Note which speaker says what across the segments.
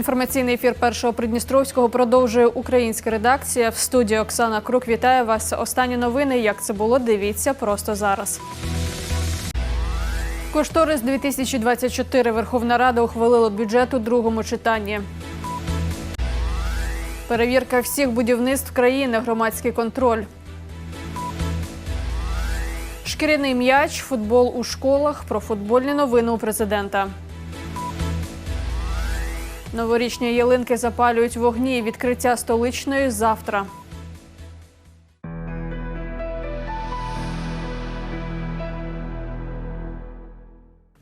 Speaker 1: Інформаційний ефір першого Придністровського продовжує українська редакція. В студії Оксана Крук вітає вас. Останні новини. Як це було? Дивіться просто зараз. Кошторис 2024 Верховна Рада ухвалила бюджет у другому читанні. Перевірка всіх будівництв країни, громадський контроль. Шкіряний м'яч, футбол у школах, про футбольні новини у президента. Новорічні ялинки запалюють вогні. Відкриття столичної завтра.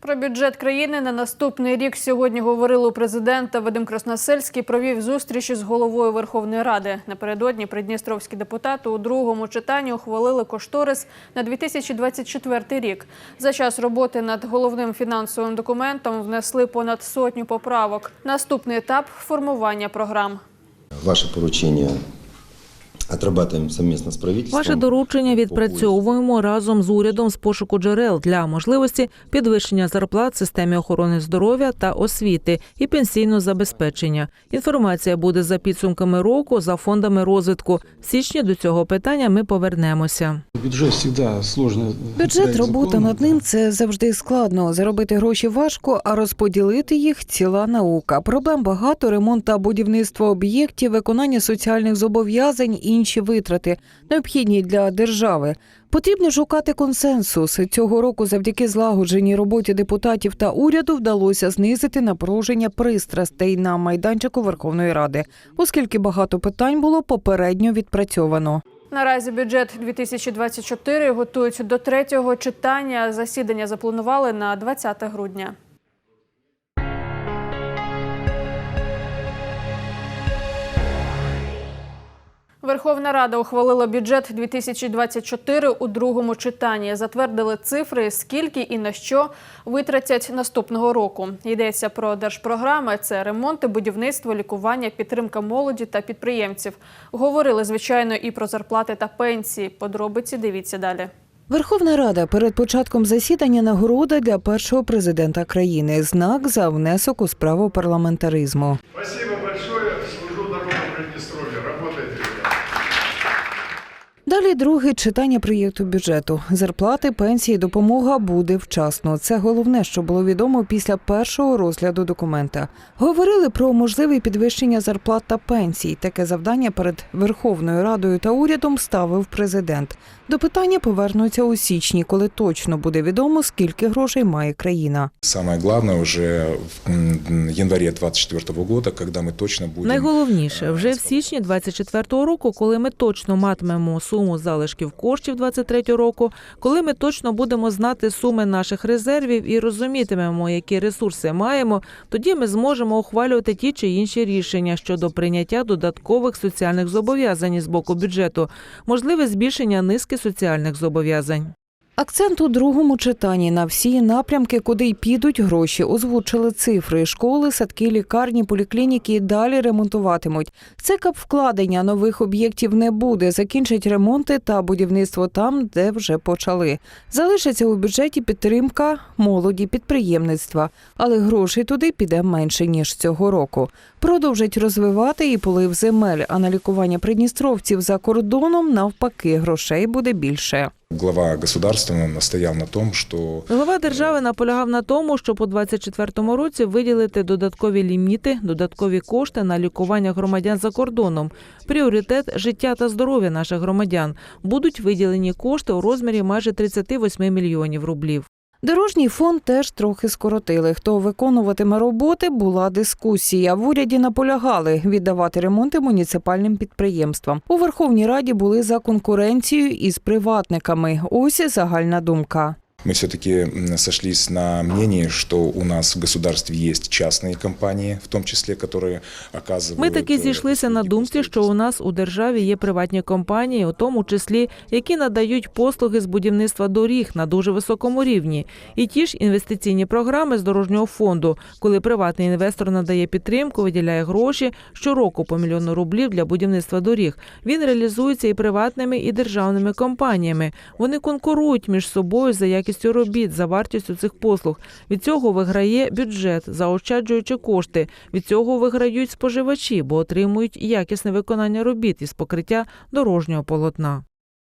Speaker 1: Про бюджет країни на наступний рік сьогодні говорили у президента. Вадим Красносельський провів зустріч із головою Верховної Ради. Напередодні придністровські депутати у другому читанні ухвалили кошторис на 2024 рік. За час роботи над головним фінансовим документом внесли понад сотню поправок. Наступний етап формування програм.
Speaker 2: Ваше поручение отрабатываем совместно с правительством.
Speaker 3: Ваше доручення відпрацьовуємо разом з урядом з пошуку джерел для можливості підвищення зарплат системі охорони здоров'я та освіти і пенсійного забезпечення. Інформація буде за підсумками року за фондами розвитку. В січні до цього питання ми повернемося.
Speaker 4: Бюджет завжди сложно.
Speaker 5: Бюджет, робота над ним це завжди складно. Заробити гроші важко, а розподілити їх ціла наука. Проблем багато: ремонт та будівництво об'єктів, виконання соціальних зобов'язань, інші витрати необхідні для держави. Потрібно шукати консенсус. Цього року, завдяки злагодженій роботі депутатів та уряду, вдалося знизити напруження пристрастей на майданчику Верховної Ради, оскільки багато питань було попередньо відпрацьовано.
Speaker 1: Наразі бюджет 2024 готують до третього читання. Засідання запланували на 20 грудня. Верховна Рада ухвалила бюджет 2024 у другому читанні. Затвердили цифри, скільки і на що витратять наступного року. Йдеться про держпрограми: це ремонти, будівництво, лікування, підтримка молоді та підприємців. Говорили звичайно і про зарплати та пенсії. Подробиці дивіться далі.
Speaker 5: Верховна Рада перед початком засідання нагорода для першого президента країни. Знак за внесок у справу парламентаризму.
Speaker 6: Спасибо
Speaker 5: Далі друге читання проєкту бюджету. Зарплати, пенсії, допомога буде вчасно. Це головне, що було відомо після першого розгляду документа. Говорили про можливе підвищення зарплат та пенсій. Таке завдання перед Верховною Радою та урядом ставив президент. До питання повернуться у січні, коли точно буде відомо, скільки грошей має країна.
Speaker 7: Самое главное уже в м, январе 2024 года, когда мы точно будем...
Speaker 3: Найголовніше вже в січні 24-го року, коли ми точно матимемо суму залишків коштів 23-го року, коли ми точно будемо знати суми наших резервів і розумітимемо, які ресурси маємо, тоді ми зможемо ухвалювати ті чи інші рішення щодо прийняття додаткових соціальних зобов'язань з боку бюджету, можливе збільшення низки соціальних зобов'язань.
Speaker 5: Акцент у другому читанні на всі напрямки, куди й підуть гроші, озвучили цифри. Школи, садки, лікарні, поліклініки далі ремонтуватимуть. Цикап вкладення нових об'єктів не буде. Закінчать ремонти та будівництво там, де вже почали. Залишиться у бюджеті підтримка молоді, підприємництва, але грошей туди піде менше ніж цього року. Продовжать розвивати і полив земель. А на лікування придністровців за кордоном навпаки грошей буде більше.
Speaker 7: Глава государства настояв на тому, що
Speaker 3: Голова держави наполягав на тому, щоб у 24-му році виділити додаткові ліміти, додаткові кошти на лікування громадян за кордоном. Пріоритет життя та здоров'я наших громадян будуть виділені кошти у розмірі майже 38 мільйонів рублів.
Speaker 5: Дорожній фонд теж трохи скоротили. Хто виконуватиме роботи, була дискусія. В уряді наполягали віддавати ремонти муніципальним підприємствам. У Верховній Раді були за конкуренцією із приватниками. Ось і загальна думка.
Speaker 7: мы все-таки сошлись на мнении, что у нас в государстве есть частные компании, в том числе, которые оказывают...
Speaker 3: Ми таки
Speaker 7: э,
Speaker 3: зійшлися на
Speaker 7: услуги
Speaker 3: думці,
Speaker 7: по
Speaker 3: що у нас у державі є приватні компанії, у тому числі які надають послуги з будівництва доріг на дуже високому рівні, і ті ж інвестиційні програми з дорожнього фонду, коли приватний інвестор надає підтримку, виділяє гроші щороку по мільйону рублів для будівництва доріг. Він реалізується і приватними, і державними компаніями. Вони конкурують між собою за якість якістю робіт, за вартістю цих послуг. Від цього виграє бюджет, заощаджуючи кошти. Від цього виграють споживачі, бо отримують якісне виконання робіт із покриття дорожнього полотна.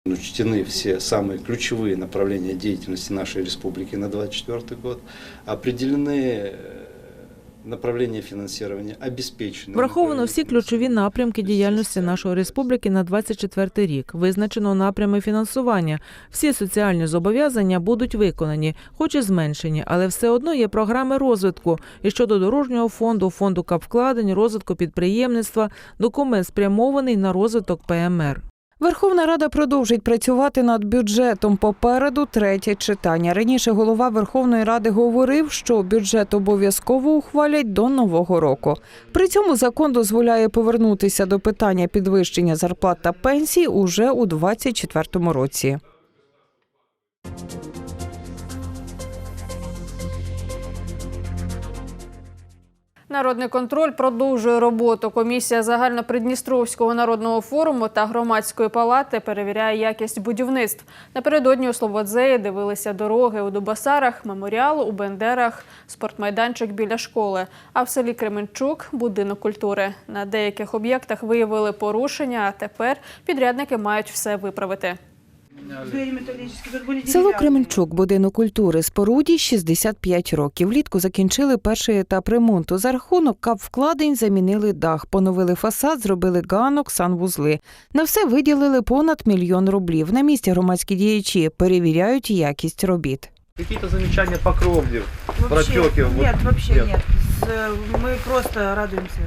Speaker 8: Учтены все самые ключевые направления деятельности нашей республики на 2024 год. Определены э, направления финансирования.
Speaker 3: Враховано всі ключові напрямки діяльності нашої республіки на 24 рік. Визначено напрями фінансування. Всі соціальні зобов'язання будуть виконані, хоч і зменшені, але все одно є програми розвитку. І щодо дорожнього фонду, фонду капвкладень, розвитку підприємництва, документ спрямований на розвиток ПМР.
Speaker 5: Верховна Рада продовжить працювати над бюджетом. Попереду третє читання. Раніше голова Верховної Ради говорив, що бюджет обов'язково ухвалять до нового року. При цьому закон дозволяє повернутися до питання підвищення зарплат та пенсій уже у 2024 році.
Speaker 1: Народний контроль продовжує роботу. Комісія загальнопридністровського народного форуму та громадської палати перевіряє якість будівництв. Напередодні у Слободзеї дивилися дороги у Дубасарах, меморіал у Бендерах, спортмайданчик біля школи. А в селі Кременчук будинок культури. На деяких об'єктах виявили порушення, а тепер підрядники мають все виправити.
Speaker 5: Село Кременчук, будинок культури, споруді 65 років. Влітку закінчили перший етап ремонту. За рахунок капвкладень замінили дах, поновили фасад, зробили ганок, санвузли. На все виділили понад мільйон рублів. На місці громадські діячі перевіряють якість робіт.
Speaker 9: Какие-то замечания по кровле,
Speaker 10: Вообще,
Speaker 9: протеки? Вот
Speaker 10: Нет, вообще
Speaker 9: нет.
Speaker 10: нет. Мы просто радуемся.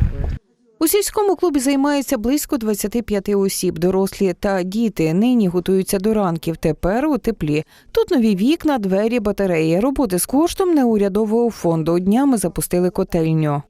Speaker 5: У сільському клубі займається близько 25 осіб. Дорослі та діти нині готуються до ранків. Тепер у теплі. Тут нові вікна, двері, батареї. Роботи з коштом неурядового фонду. Днями запустили котельню.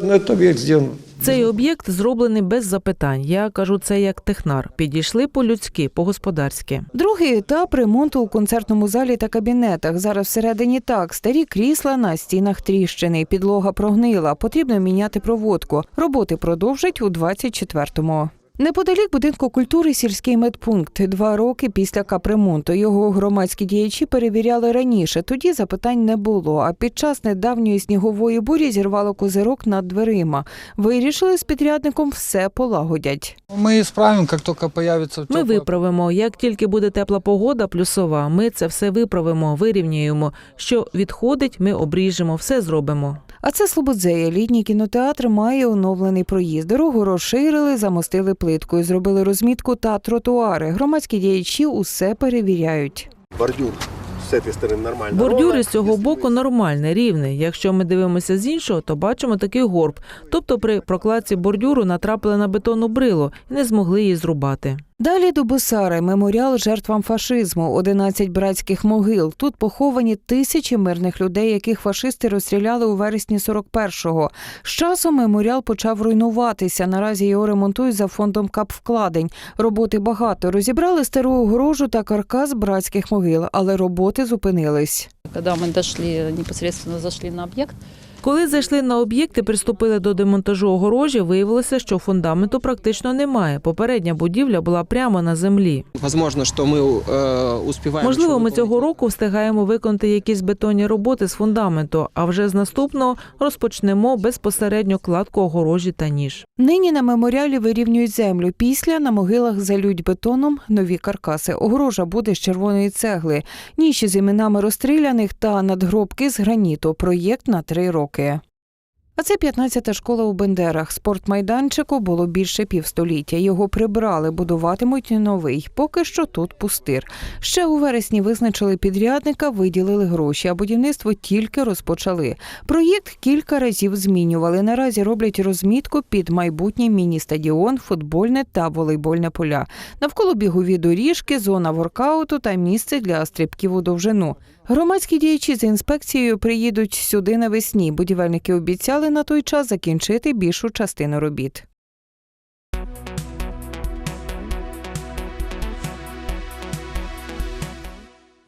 Speaker 4: Ну, этот объект сделан
Speaker 3: Цей об'єкт зроблений без запитань. Я кажу це як технар. Підійшли по-людськи, по-господарськи.
Speaker 5: Другий етап ремонту у концертному залі та кабінетах. Зараз всередині так. Старі крісла на стінах тріщини, підлога прогнила. Потрібно міняти проводку. Роботи продовжать у 24-му. Неподалік будинку культури сільський медпункт. Два роки після капремонту його громадські діячі перевіряли раніше. Тоді запитань не було. А під час недавньої снігової бурі зірвало козирок над дверима. Вирішили з підрядником все полагодять.
Speaker 11: Мы исправим, как только появится
Speaker 3: Ми виправимо. Як тільки буде тепла погода, плюсова, ми це все виправимо, вирівняємо. Що відходить, ми обріжемо, все зробимо.
Speaker 5: А це Слободзея. Літній кінотеатр має оновлений проїзд. Дорогу розширили, замостили плиткою, зробили розмітку та тротуари. Громадські діячі усе перевіряють.
Speaker 9: Бордюр с этой стороны нормально.
Speaker 3: Бордюри з цього боку нормальний, рівний. Якщо ми дивимося з іншого, то бачимо такий горб. Тобто при прокладці бордюру натрапили на бетонну брилу і не змогли її зрубати.
Speaker 5: Далі до Босари, меморіал жертвам фашизму, 11 братських могил. Тут поховані тисячі мирних людей, яких фашисти розстріляли у вересні 41-го. З часом меморіал почав руйнуватися. Наразі його ремонтують за фондом капвкладень. Роботи багато. Розібрали стару огорожу та каркас братських могил, але роботи зупинились.
Speaker 10: Когда мы дошли, непосредственно зашли на объект,
Speaker 3: Коли зайшли на об'єкт і приступили до демонтажу огорожі, виявилося, що фундаменту практично немає. Попередня будівля була прямо на землі.
Speaker 11: Возможно, что мы э, успеваем.
Speaker 3: Можливо,
Speaker 11: еще
Speaker 3: ми
Speaker 11: выполнить.
Speaker 3: цього року встигаємо виконати якісь бетонні роботи з фундаменту, а вже з наступного розпочнемо безпосередньо кладку огорожі та ніж.
Speaker 5: Нині на меморіалі вирівнюють землю. Після на могилах залють бетоном нові каркаси. Огорожа буде з червоної цегли, ніші з іменами розстріляних та надгробки з граніту. Проєкт на три роки. А це 15-та школа у Бендерах. Спортмайданчику було більше півстоліття. Його прибрали, будуватимуть новий. Поки що тут пустир. Ще у вересні визначили підрядника, виділили гроші, а будівництво тільки розпочали. Проєкт кілька разів змінювали. Наразі роблять розмітку під майбутній міні-стадіон, футбольне та волейбольне поля. Навколо бігові доріжки, зона воркауту та місце для стрибків у довжину. Громадські діячі з інспекцією приїдуть сюди навесні. Будівельники обіцяли на той час закінчити більшу частину робіт.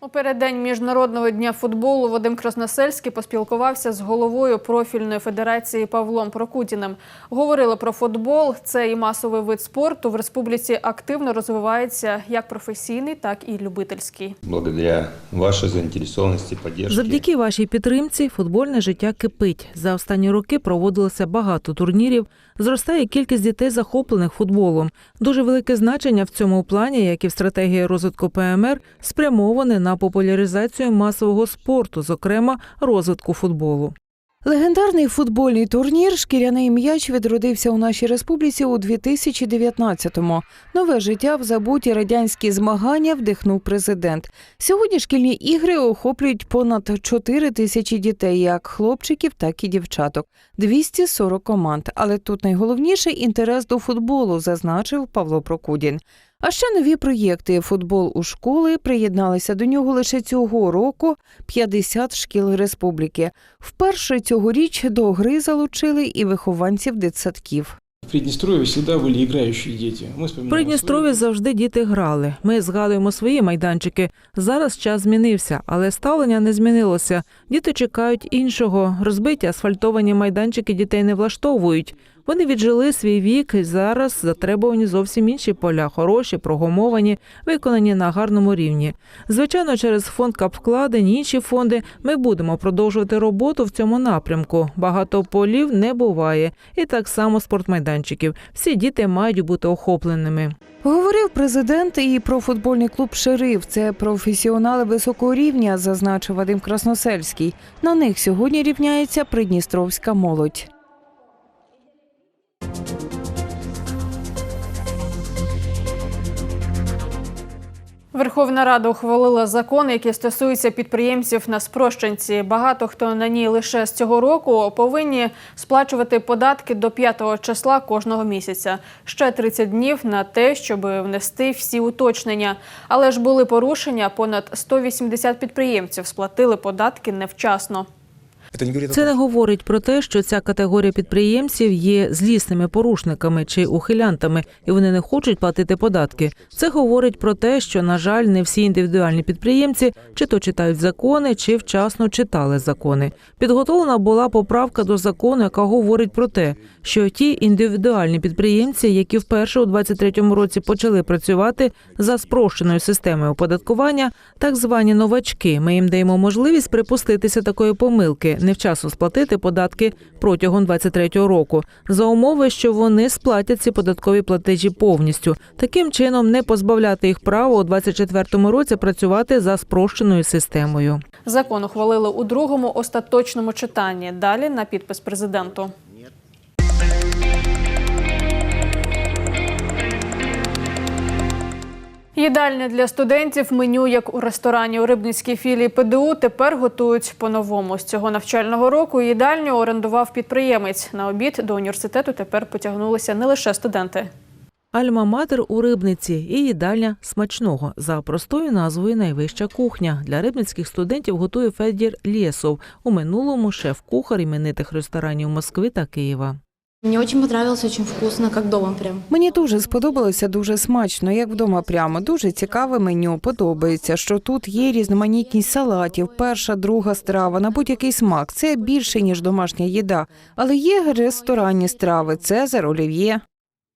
Speaker 1: У переддень міжнародного дня футболу Вадим Красносельський поспілкувався з головою профільної федерації Павлом Прокутіним. Говорили про футбол. Це і масовий вид спорту в республіці активно розвивається як професійний, так і любительський.
Speaker 12: Благодаря вашей заинтересованности, поддержке.
Speaker 3: Завдяки вашій підтримці футбольне життя кипить. За останні роки проводилося багато турнірів. Зростає кількість дітей, захоплених футболом. Дуже велике значення в цьому плані, як і в стратегії розвитку ПМР, спрямоване на популяризацію масового спорту, зокрема розвитку футболу.
Speaker 5: Легендарний футбольний турнір Шкіряний м'яч відродився у нашій республіці у 2019-му. Нове життя в забуті радянські змагання вдихнув президент. Сьогодні шкільні ігри охоплюють понад 4 тисячі дітей, як хлопчиків, так і дівчаток. 240 команд. Але тут найголовніше інтерес до футболу, зазначив Павло Прокудін. А ще нові проєкти футбол у школи приєдналися до нього лише цього року 50 шкіл республіки. Вперше цьогоріч до гри залучили і вихованців дитсадків.
Speaker 4: В Приднестровье всегда были играющие дети. Мы
Speaker 3: В Придністрові завжди діти грали. Ми згадуємо свої майданчики. Зараз час змінився, але ставлення не змінилося. Діти чекають іншого. Розбиті асфальтовані майданчики дітей не влаштовують. Вони віджили свій вік і зараз затребувані зовсім інші поля, хороші, прогумовані, виконані на гарному рівні. Звичайно, через фонд капвкладень, інші фонди ми будемо продовжувати роботу в цьому напрямку. Багато полів не буває, і так само спортмайданчиків. Всі діти мають бути охопленими.
Speaker 5: Говорив президент і про футбольний клуб Шериф. Це професіонали високого рівня, зазначив Вадим Красносельський. На них сьогодні рівняється придністровська молодь.
Speaker 1: Верховна Рада ухвалила закон, який стосується підприємців на спрощенці. Багато хто на ній лише з цього року повинні сплачувати податки до 5 числа кожного місяця. Ще 30 днів на те, щоб внести всі уточнення. Але ж були порушення. Понад 180 підприємців сплатили податки невчасно.
Speaker 3: Це не говорить про те, що ця категорія підприємців є злісними порушниками чи ухилянтами, і вони не хочуть платити податки. Це говорить про те, що на жаль, не всі індивідуальні підприємці чи то читають закони, чи вчасно читали закони. Підготовлена була поправка до закону, яка говорить про те, що ті індивідуальні підприємці, які вперше у 23-му році почали працювати за спрощеною системою оподаткування, так звані новачки. Ми їм даємо можливість припуститися такої помилки, невчасно сплатити податки протягом 23-го року, за умови, що вони сплатять ці податкові платежі повністю. Таким чином не позбавляти їх права у 24-му році працювати за спрощеною системою.
Speaker 1: Закон ухвалили у другому остаточному читанні. Далі на підпис президенту. Їдальня для студентів меню як у ресторані у Рибницькій філії ПДУ тепер готують по-новому. З цього навчального року їдальню орендував підприємець. На обід до університету тепер потягнулися не лише студенти.
Speaker 3: Альма-матер у рибниці і їдальня смачного за простою назвою найвища кухня. Для рибницьких студентів готує Федір Лєсов. У минулому шеф-кухар іменитих ресторанів Москви та Києва.
Speaker 13: Мне дуже подобалося, дуже вкусно, как дома прям.
Speaker 5: Мені дуже сподобалося, дуже смачно, як вдома прямо. Дуже цікаве меню. Подобається, що тут є різноманітність салатів, перша, друга страва на будь-який смак. Це більше ніж домашня їда, але є ресторанні страви, цезар, олів'є.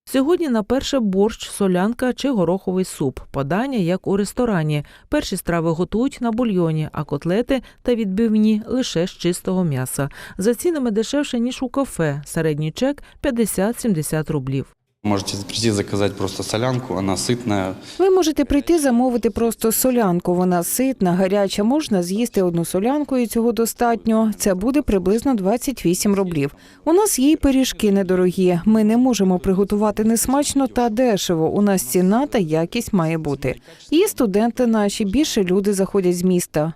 Speaker 3: Сьогодні на перше борщ, солянка чи гороховий суп. Подання як у ресторані. Перші страви готують на бульйоні, а котлети та відбивні лише з чистого м'яса. За цінами дешевше ніж у кафе. Середній чек 50-70 рублів.
Speaker 14: Можете прийти заказать просто солянку, она сытная.
Speaker 5: Ви можете прийти замовити просто солянку. Вона ситна, гаряча. Можна з'їсти одну солянку, і цього достатньо. Це буде приблизно 28 рублів. У нас є й пиріжки недорогі. Ми не можемо приготувати несмачно та дешево. У нас ціна та якість має бути. І студенти наші більше люди заходять з міста.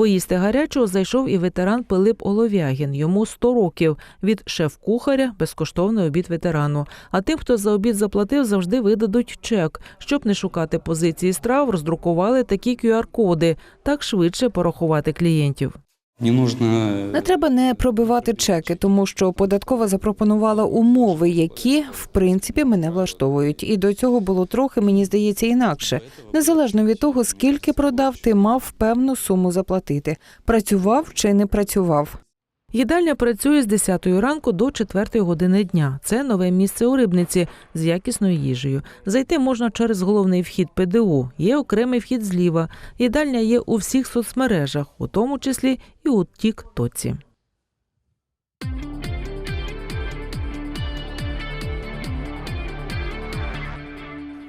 Speaker 3: Поїсти гарячого зайшов і ветеран Пилип Оловягін. Йому 100 років. Від шеф-кухаря безкоштовний обід ветерану. А тим, хто за обід заплатив, завжди видадуть чек. Щоб не шукати позиції страв, роздрукували такі QR-коди. Так швидше порахувати клієнтів.
Speaker 14: Не нужно
Speaker 5: Не треба не пробивати чеки, тому що податкова запропонувала умови, які в принципі мене влаштовують. І до цього було трохи, мені здається, інакше. Незалежно від того, скільки продав, ти мав певну суму заплатити. Працював чи не працював.
Speaker 3: Їдальня працює з 10 ранку до 4 години дня. Це нове місце у рибниці з якісною їжею. Зайти можна через головний вхід ПДУ. Є окремий вхід зліва. Їдальня є у всіх соцмережах, у тому числі і у Тік-Тоці.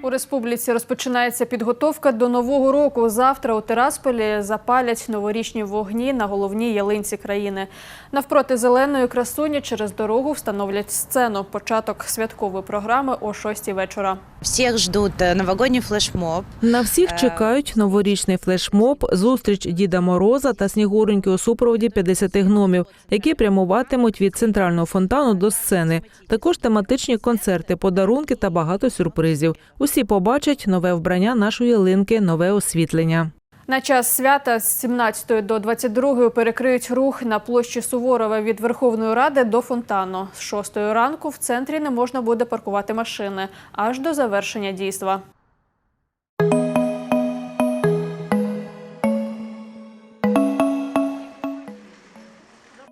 Speaker 1: У республіці розпочинається підготовка до нового року. Завтра у Тирасполі запалять новорічні вогні на головній ялинці країни. Навпроти зеленої красуні через дорогу встановлять сцену. Початок святкової програми о 6 вечора.
Speaker 15: Всех ждут э, новогодний флешмоб.
Speaker 3: На всіх чекають новорічний флешмоб, зустріч Діда Мороза та Снігуреньки у супроводі 50 гномів, які прямуватимуть від центрального фонтану до сцени. Також тематичні концерти, подарунки та багато сюрпризів. Усі побачать нове вбрання нашої линки, нове освітлення.
Speaker 1: На час свята з 17 до 22 перекриють рух на площі Суворова від Верховної Ради до фонтану. З 6 ранку в центрі не можна буде паркувати машини аж до завершення дійства.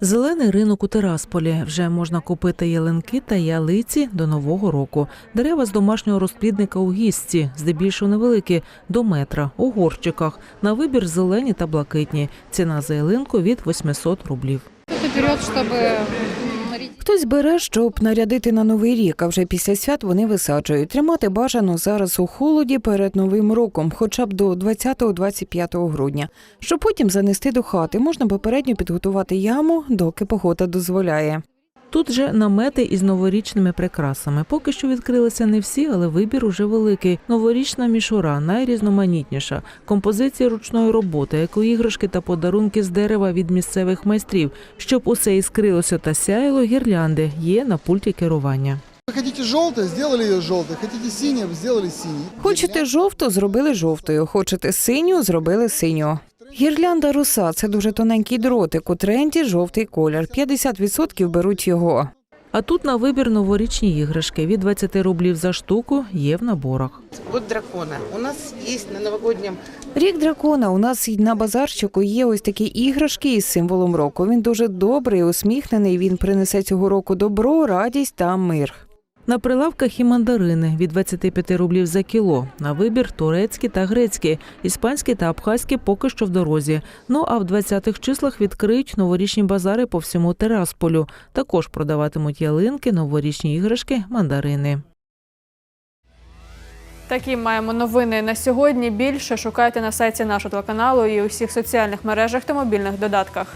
Speaker 3: Зелений ринок у Тирасполі. Вже можна купити ялинки та ялиці до нового року. Дерева з домашнього розплідника у гістці, здебільшого невеликі, до метра, у горщиках. На вибір зелені та блакитні. Ціна за ялинку від 800 рублів.
Speaker 5: Хтось бере, щоб нарядити на новий рік, а вже після свят вони висаджують. Тримати бажано зараз у холоді перед новим роком, хоча б до 20-25 грудня. Щоб потім занести до хати, можна попередньо підготувати яму, доки погода дозволяє.
Speaker 3: Тут же намети із новорічними прикрасами. Поки що відкрилися не всі, але вибір уже великий. Новорічна мішура найрізноманітніша. Композиції ручної роботи, екоіграшки та подарунки з дерева від місцевих майстрів. Щоб усе іскрилося та сяяло, гірлянди є на пульті керування.
Speaker 16: Хотите желтое, сделали ее желтой. Хотите синее, сделали синий.
Speaker 5: Хочете жовту, зробили жовтою. Хочете синю, зробили синю. Гірлянда руса це дуже тоненький дротик. У тренді жовтий колір. 50% беруть його.
Speaker 3: А тут на вибір новорічні іграшки від 20 рублів за штуку є в наборах.
Speaker 17: Вот дракона. У нас есть на новогоднем
Speaker 5: Рік дракона. У нас на базарчику є ось такі іграшки із символом року. Він дуже добрий, усміхнений. Він принесе цього року добро, радість та мир.
Speaker 3: На прилавках і мандарини від 25 рублів за кіло. На вибір турецькі та грецькі, іспанські та абхазькі поки що в дорозі. Ну а в 20-х числах відкриють новорічні базари по всьому Терасполю. Також продаватимуть ялинки, новорічні іграшки, мандарини.
Speaker 1: Такі маємо новини на сьогодні. Більше шукайте на сайті нашого телеканалу і у всіх соціальних мережах та мобільних додатках.